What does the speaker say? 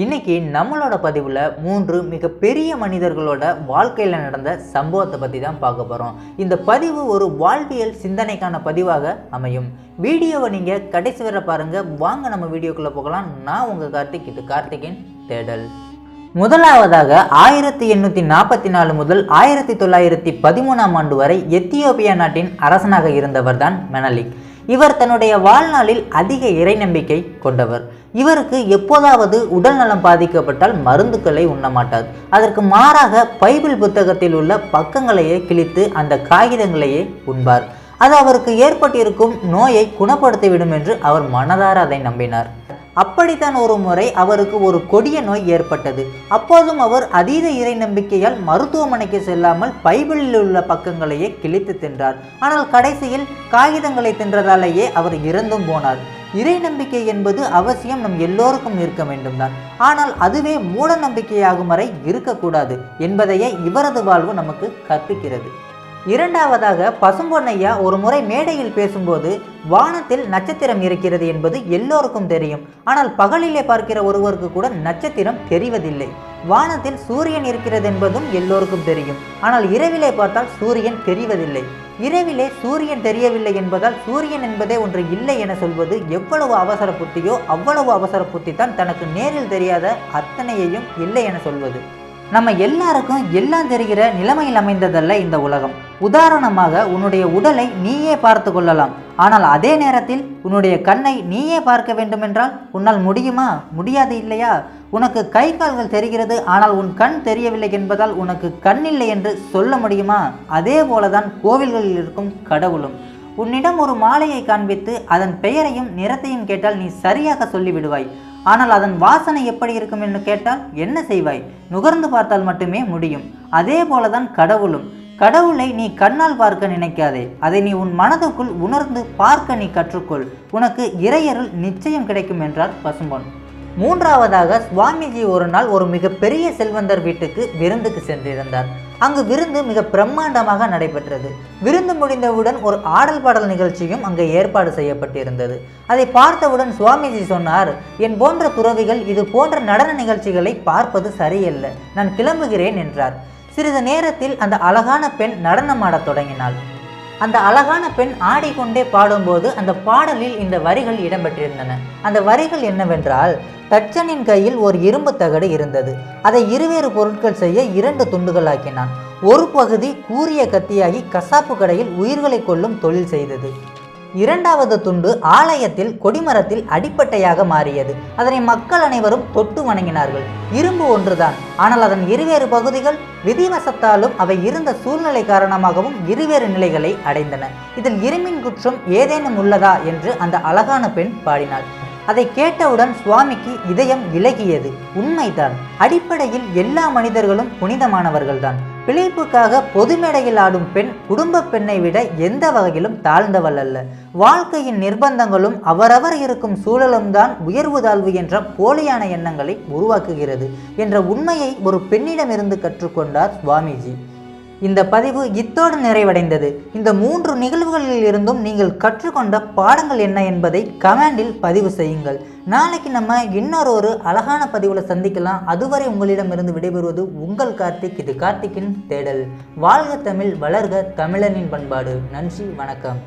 இன்னைக்கு நம்மளோட பதிவில் மூன்று மிகப்பெரிய மனிதர்களோட வாழ்க்கையில் நடந்த சம்பவத்தை பற்றி தான் பார்க்க போகிறோம் இந்த பதிவு ஒரு வாழ்வியல் சிந்தனைக்கான பதிவாக அமையும். வீடியோவை நீங்கள் கடைசி வரை பாருங்கள் வாங்க நம்ம வீடியோக்குள்ளே போகலாம். நான் உங்கள் கார்த்திக் இது கார்த்திகின் தேடல். முதலாவதாக ஆயிரத்தி எண்ணூற்றி நாற்பத்தி நாலு முதல் ஆயிரத்தி தொள்ளாயிரத்தி பதிமூணாம் ஆண்டு வரை எத்தியோப்பியா நாட்டின் அரசனாக இருந்தவர் தான் மெனலிக். இவர் தன்னுடைய வாழ்நாளில் அதிக இறை நம்பிக்கை கொண்டவர். இவருக்கு எப்போதாவது உடல் நலம் பாதிக்கப்பட்டால் மருந்துக்களை உண்ணமாட்டார். அதற்கு மாறாக பைபிள் புத்தகத்தில் உள்ள பக்கங்களையே கிழித்து அந்த காகிதங்களையே உண்பார். அது அவருக்கு ஏற்பட்டிருக்கும் நோயை குணப்படுத்திவிடும் என்று அவர் மனதார அதை நம்பினார். அப்படித்தான் ஒரு முறை அவருக்கு ஒரு கொடிய நோய் ஏற்பட்டது. அப்போதும் அவர் அதீத இறை நம்பிக்கையால் மருத்துவமனைக்கு செல்லாமல் பைபிளில் உள்ள பக்கங்களையே கிழித்து தின்றார். ஆனால் கடைசியில் காகிதங்களை தின்றதாலேயே அவர் இறந்தும் போனார். இறை நம்பிக்கை என்பது அவசியம் நம் எல்லோருக்கும் இருக்க வேண்டும் தான் ஆனால் அதுவே மூட நம்பிக்கையாகும் வரை இருக்கக்கூடாது என்பதையே இவரது வாழ்வு நமக்கு கற்பிக்கிறது. இரண்டாவதாக பசும்பொன்னையா ஒரு முறை மேடையில் பேசும்போது வானத்தில் நட்சத்திரம் இருக்கிறது என்பது எல்லோருக்கும் தெரியும். ஆனால் பகலிலே பார்க்கிற ஒருவருக்கு கூட நட்சத்திரம் தெரிவதில்லை. வானத்தில் சூரியன் இருக்கிறது என்பதும் எல்லோருக்கும் தெரியும். ஆனால் இரவிலே பார்த்தால் சூரியன் தெரிவதில்லை. இரவிலே சூரியன் தெரியவில்லை என்பதால் சூரியன் என்பதே ஒன்று இல்லை என சொல்வது எவ்வளவு அவசர புத்தியோ அவ்வளவு அவசர புத்தி தான் தனக்கு நேரில் தெரியாத அத்தனையையும் இல்லை என சொல்வது. நம்ம எல்லாருக்கும் எல்லாம் தெரிகிற நிலைமையில் அமைந்ததல்ல இந்த உலகம். உதாரணமாக உன்னுடைய உடலை நீயே பார்த்து கொள்ளலாம். ஆனால் அதே நேரத்தில் உன்னுடைய கண்ணை நீயே பார்க்க வேண்டுமென்றால் உன்னால் முடியுமா? முடியாது இல்லையா? உனக்கு கை கால்கள் தெரிகிறது ஆனால் உன் கண் தெரியவில்லை என்பதால் உனக்கு கண் இல்லை என்று சொல்ல முடியுமா? அதே போலதான் கோவில்களில் இருக்கும் கடவுளும். உன்னிடம் ஒரு மாலையை காண்பித்து அதன் பெயரையும் நிறத்தையும் கேட்டால் நீ சரியாக சொல்லிவிடுவாய். ஆனால் அதன் வாசனை எப்படி இருக்கும் என்று கேட்டால் என்ன செய்வாய்? நுகர்ந்து பார்த்தால் மட்டுமே முடியும். அதே போலதான் கடவுளும். கடவுளை நீ கண்ணால் பார்க்க நினைக்காதே. அதை நீ உன் மனதுக்குள் உணர்ந்து பார்க்க நீ கற்றுக்கொள். உனக்கு இறையருள் நிச்சயம் கிடைக்கும் என்றார் பசும்பொன். மூன்றாவதாக சுவாமிஜி ஒரு நாள் ஒரு மிகப்பெரிய செல்வந்தர் வீட்டுக்கு விருந்துக்கு சென்றிருந்தார். அங்கு விருந்து மிக பிரம்மாண்டமாக நடைபெற்றது. விருந்து முடிந்தவுடன் ஒரு ஆடல் பாடல் நிகழ்ச்சியும் அங்கே ஏற்பாடு செய்யப்பட்டிருந்தது. அதை பார்த்தவுடன் சுவாமிஜி சொன்னார் என் போன்ற துறவிகள் இது போன்ற நடன நிகழ்ச்சிகளை பார்ப்பது சரியல்ல. நான் கிளம்புகிறேன் என்றார். சிறிது நேரத்தில் அந்த அழகான பெண் நடனமாடத் தொடங்கினாள். அந்த அழகான பெண் ஆடிக்கொண்டே பாடும்போது அந்த பாடலில் இந்த வரிகள் இடம்பெற்றிருந்தன. அந்த வரிகள் என்னவென்றால் தச்சனின் கையில் ஒரு இரும்பு தகடு இருந்தது. அதை இருவேறு பொருட்கள் செய்ய இரண்டு துண்டுகளாக்கினான் ஒரு பகுதி கூரிய கத்தியாகி கசாப்பு கடையில் உயிர்களை கொல்லும் தொழில் செய்தது. இரண்டாவது துண்டு ஆலயத்தில் கொடிமரத்தில் அடிப்பட்டையாக மாறியது. அதனை மக்கள் அனைவரும் தொட்டு வணங்கினார்கள். இரும்பு ஒன்றுதான். ஆனால் அதன் இருவேறு பகுதிகள் விதிவசத்தாலும் அவை இருந்த சூழ்நிலை காரணமாகவும் இருவேறு நிலைகளை அடைந்தன. இதில் இரும்பின் குற்றம் ஏதேனும் உள்ளதா என்று அந்த அழகான பெண் பாடினாள். அதை கேட்டவுடன் சுவாமிக்கு இதயம் இலகியது. உண்மைதான். அடிப்படையில் எல்லா மனிதர்களும் புனிதமானவர்கள்தான். பிழைப்புக்காக பொது மேடையில் ஆடும் பெண் குடும்ப பெண்ணை விட எந்த வகையிலும் தாழ்ந்தவள் அல்ல. வாழ்க்கையின் நிர்பந்தங்களும் அவரவர் இருக்கும் சூழலும் தான் உயர்வு தாழ்வு என்ற போலியான எண்ணங்களை உருவாக்குகிறது என்ற உண்மையை ஒரு பெண்ணிடமிருந்து கற்றுக்கொண்டார் சுவாமிஜி. இந்த பதிவு இத்தோடு நிறைவடைந்தது. இந்த மூன்று நிகழ்வுகளில் இருந்தும் நீங்கள் கற்றுக்கொண்ட பாடங்கள் என்ன என்பதை கமெண்டில் பதிவு செய்யுங்கள். நாளைக்கு நம்ம இன்னொரு ஒரு அழகான பதிவில் சந்திக்கலாம். அதுவரை உங்களிடமிருந்து விடைபெறுவது உங்கள் கார்த்திக் இது கார்த்திக்கின் தேடல். வாழ்க தமிழ் வளர்க தமிழனின் பண்பாடு. நன்றி வணக்கம்.